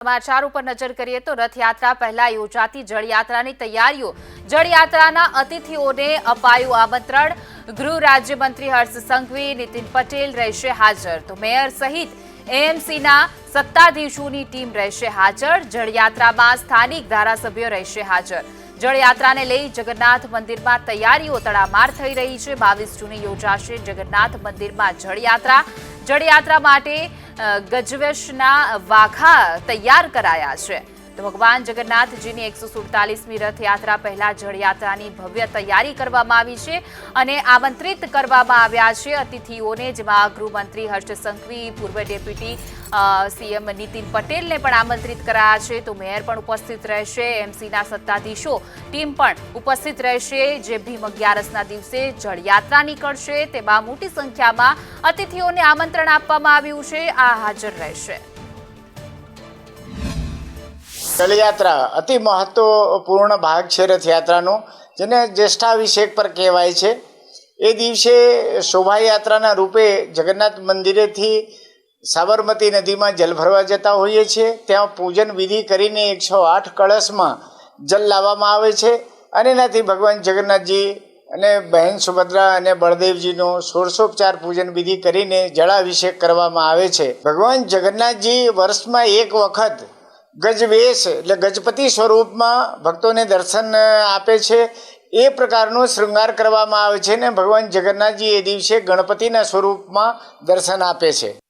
સમાચાર ઉપર નજર કરીએ તો રથયાત્રા પહેલા યોજાતી જળયાત્રાની તૈયારીઓ. જળયાત્રાના અતિથિઓને અપાયું આમંત્રણ. ગૃહ રાજ્યમંત્રી હર્ષ સંઘવી, નીતિન પટેલ રહેશે હાજર. તો મેયર સહિત એએમસીના સત્તાધીશોની ટીમ રહેશે હાજર. જળયાત્રામાં સ્થાનિક ધારાસભ્યો રહેશે હાજર. જળયાત્રાને લઈ જગન્નાથ મંદિરમાં તૈયારીઓ તડામાર થઈ રહી છે. બાવીસ જૂને યોજાશે જગન્નાથ મંદિરમાં જળયાત્રા. જળયાત્રા માટે ગજવેશના વાઘા તૈયાર કરાયા છે. તો ભગવાન જગન્નાથજીની એકસો સુડતાલીસમી રથયાત્રા પહેલા જળયાત્રાની ભવ્ય તૈયારી કરવામાં આવી છે અને આમંત્રિત કરવામાં આવ્યા છે અતિથિઓને, જેમાં ગૃહમંત્રી હર્ષ સંઘવી પૂર્વ ડેપ્યુટી સીએમ નીતિન પટેલને પણ આમંત્રિત કરાયા છે. તો મેયર પણ ઉપસ્થિત રહેશે, એમસીના સત્તાધીશો ટીમ પણ ઉપસ્થિત રહેશે. જે ભીમ અગિયારસના દિવસે જળયાત્રા નીકળશે, તેમાં મોટી સંખ્યામાં અતિથિઓને આમંત્રણ આપવામાં આવ્યું છે. આ હાજર રહેશે. રથયાત્રા અતિ મહત્વપૂર્ણ ભાગ છે રથયાત્રાનો, જેને જ્યેષ્ઠાભિષેક પર કહેવાય છે. એ દિવસે શોભાયાત્રાના રૂપે જગન્નાથ મંદિરેથી સાબરમતી નદીમાં જલ ભરવા જતા હોઈએ છીએ. ત્યાં પૂજન વિધિ કરીને એકસો આઠ કળશમાં જલ લાવવામાં આવે છે અને એનાથી ભગવાન જગન્નાથજી અને બહેન સુભદ્રા અને બળદેવજીનો ષોડશોપચાર પૂજન વિધિ કરીને જળાભિષેક કરવામાં આવે છે. ભગવાન જગન્નાથજી વર્ષમાં એક વખત ગજવેશ, એટલે ગજપતિ સ્વરૂપમાં ભક્તોને દર્શન આપે છે. એ પ્રકારનો શૃંગાર કરવામાં આવે છે ને ભગવાન જગન્નાથજી એ દિવસે ગણપતિના સ્વરૂપમાં દર્શન આપે છે.